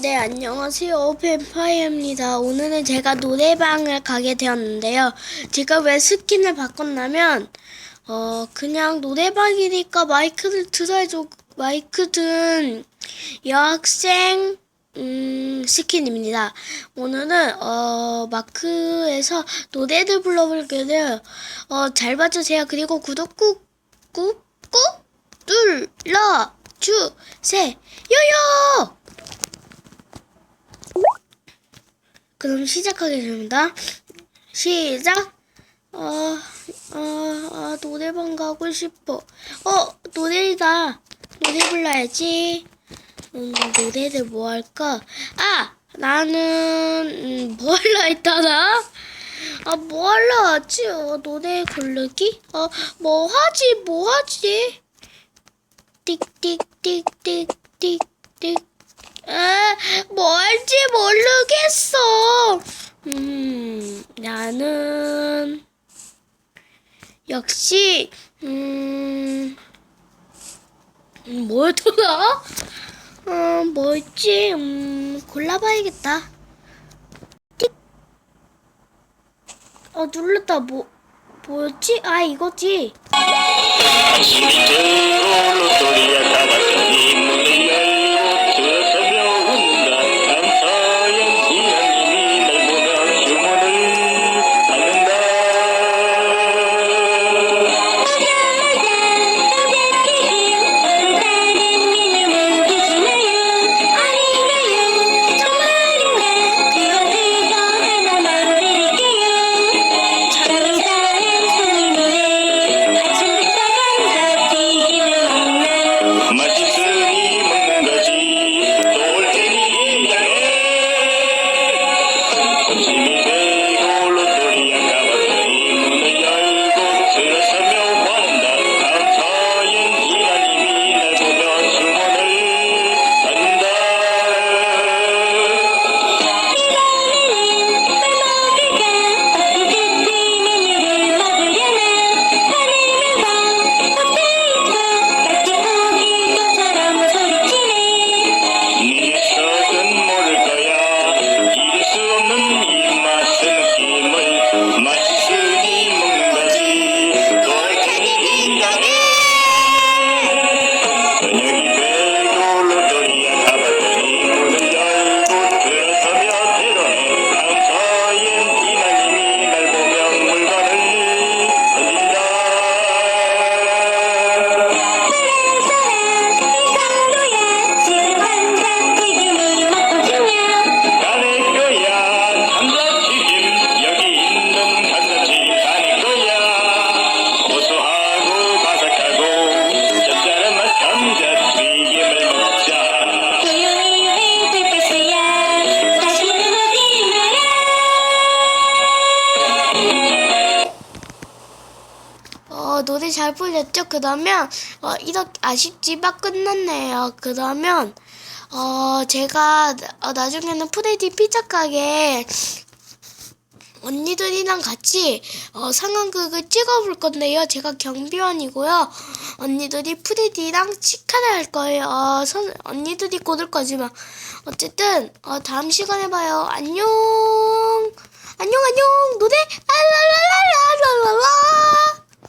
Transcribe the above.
네, 안녕하세요. 뱀파이어입니다. 오늘은 제가 노래방을 가게 되었는데요. 제가 왜 스킨을 바꿨냐면, 어, 그냥 노래방이니까 마이크를 들어야죠. 마이크 든 여학생, 음, 스킨입니다. 오늘은, 어, 마크에서 노래를 불러볼게 돼요. 어, 잘 봐주세요. 그리고 구독 꾹, 꾹, 꾹 눌러 주세요! 그럼 시작하겠습니다. 시작. 어, 어, 아, 노래방 가고 싶어. 어, 노래다. 노래 불러야지. 음, 노래를 뭐 할까? 아, 나는 음, 뭐 할라 했다나? 아, 뭐 할라 하지? 어, 노래 고르기? 어, 뭐 하지? 뭐 하지? 띡 띡 띡 띡 띡 띡. 아, 뭐 할지 모르겠어. 음, 나는 역시 음, 음, 뭐였더라? 어, 뭐였지? 음, 골라봐야겠다. 띡. 어, 눌렀다. 뭐, 뭐였지? 아, 이거지. 어, 노래 잘 불렸죠? 그러면, 어, 이렇게 아쉽지만 끝났네요. 그러면, 어, 제가, 어, 나중에는 프레디 피자 가게 언니들이랑 같이, 어, 상황극을 찍어볼 건데요. 제가 경비원이고요. 언니들이 프레디랑 치카를 할 거예요. 어, 선, 언니들이 고를 거지만. 어쨌든, 어, 다음 시간에 봐요. 안녕! 안녕, 안녕! 노래, 랄랄랄랄랄랄라!